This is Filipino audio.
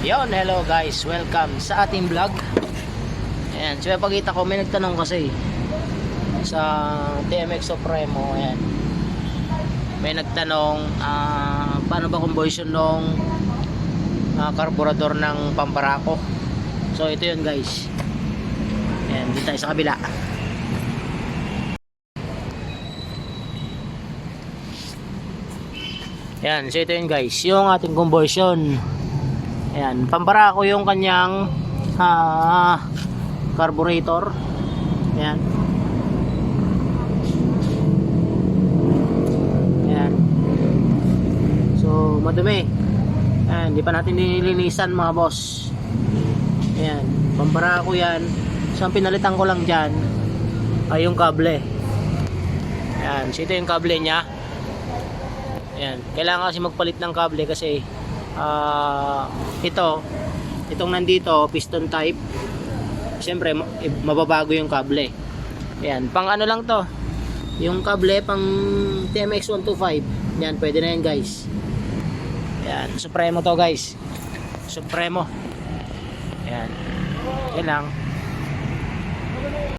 Yon, hello guys, welcome sa ating vlog. Ayan, so pagkita ko, may nagtanong kasi sa TMX Supremo, ayan. May nagtanong, ah, paano ba conversion ng ah, karburador ng Pamparako? So ito yun guys. Ayan, dito tayo sa kabila. Ayan, so ito yun guys, yung ating conversion. Ayan, Pamparako yung kanyang ah, carburetor. Ayan. Ayan. So, madumi. Ayan, di pa natin nilinisan mga boss. Ayan, Pamparako yan. So, ang pinalitan ko lang dyan ay yung kable. Ayan, so ito yung kable niya. Ayan, kailangan kasi magpalit ng kable kasi ah ito, itong nandito, piston type. Siyempre, ma- eh, mababago yung kable. Ayan, pang ano lang to. Yung kable pang TMX 125. Yan, pwede na yan guys. Ayan, Supremo to guys. Supremo. Ayan. Yan lang.